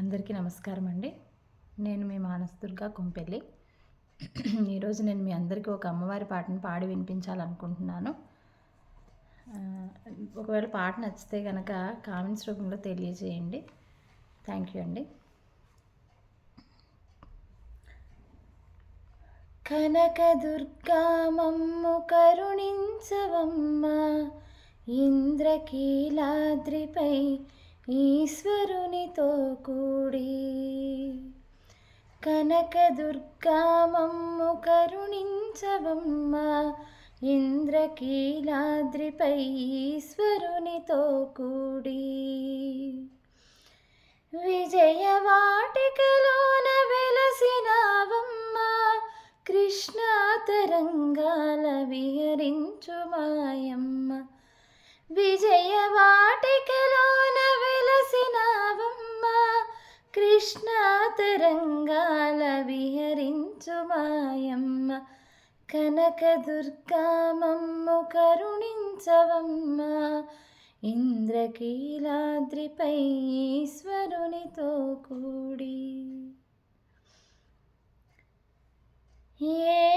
అందరికీ నమస్కారం అండి. నేను మీ మానసదుర్గా కొంపెల్లి. ఈరోజు నేను మీ అందరికీ ఒక అమ్మవారి పాటను పాడి వినిపించాలనుకుంటున్నాను. ఒకవేళ పాట నచ్చితే కనుక కామెంట్స్ రూపంలో తెలియజేయండి. థ్యాంక్ యూ అండి. కనకదుర్గామమ్ము కరుణించవమ్మ ఇంద్రకీలాద్రిపై ఈశ్వరునితో కూడి కనకదుర్గామమ్ము కరుణించవమ్మ ఇంద్రకీలాద్రిపై ఈశ్వరునితో కూడి. విజయవాటికలోన వెలసినావమ్మ కృష్ణ తరంగాల విహరించు మాయమ్మ. విజయవాటికలోన కృష్ణ తరంగాల విహరించు మాయమ్మ. కనకదుర్గామమ్ము కరుణించవమ్మ. ఇంద్రకీలాద్రిపై ఈశ్వరునితో కూడి. ఏ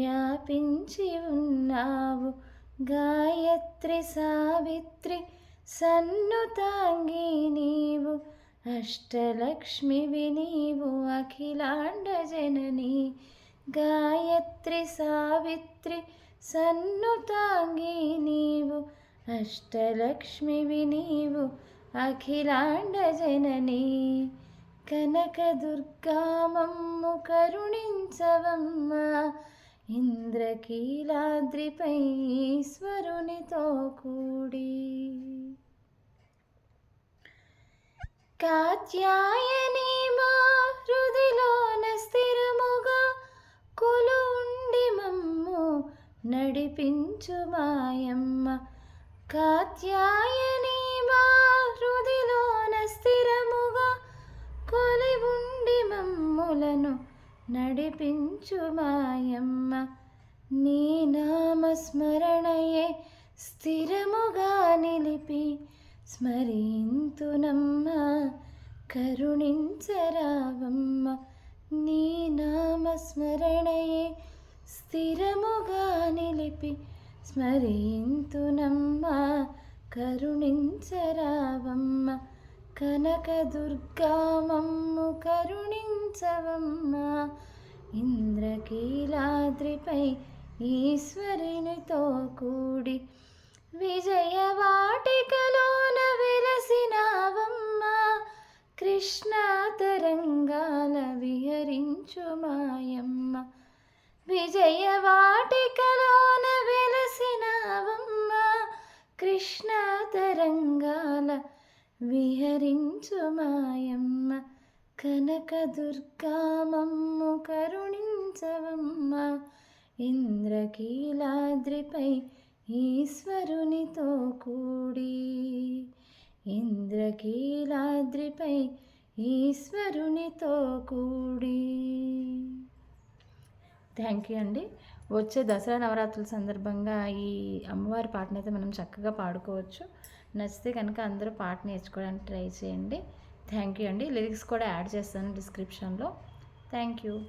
వ్యాపించి ఉన్నావు. గాయత్రి సావిత్రి సన్నుతాంగి నీవు. అష్టలక్ష్మివి నీవు అఖిలాండ జనని. గాయత్రి సావిత్రి సన్నుతాంగి నీవు. అష్టలక్ష్మివి నీవు అఖిలాండ జనని. కనకదుర్గామమ్ము కరుణించవమ్మ. ఇంద్రకీలాద్రిపై ఈశ్వరునితో కూడి కాత్యాయని మా హృదిలోన స్థిరముగా కొలుండి మమ్ము నడిపించు మాయమ్మ. కాత్యాయని మా హృదిలోన స్థిరముగా కొలి ఉండి మమ్ములను నడిపించు మాయమ్మ నీ నామస్మరణయే స్థిరముగా నిలిపి స్మరింతునమ్మ కరుణించరావమ్మ నీ నామస్మరణయే స్థిరముగా నిలిపి స్మరింతునమ్మ కరుణించరావమ్మ కనకదుర్గామమ్ము కరుణించవమ్మ. ఇంద్రకీలాద్రిపై ఈశ్వరునితో కూడి విజయవాటికలోన వెలసినావమ్మ. కృష్ణ తరంగాల విహరించు మాయమ్మ. విజయవాటికలోన వెలసినావమ్మ. కృష్ణ తరంగాల విహరించు మాయమ్మ కనకదుర్గామమ్ము కరుణించవమ్మ. ఇంద్రకీలాద్రిపై ఈశ్వరునితో కూడి ఇంద్రకీలాద్రిపై ఈశ్వరునితో కూడి. థ్యాంక్ యూ అండి. వచ్చే దసరా నవరాత్రుల సందర్భంగా ఈ అమ్మవారి పాటనైతే మనం చక్కగా పాడుకోవచ్చు. నచ్చితే కనుక అందరూ పాట నేర్చుకోవడానికి ట్రై చేయండి. థ్యాంక్ యూ అండి. లిరిక్స్ కూడా యాడ్ చేస్తాను డిస్క్రిప్షన్లో. Thank you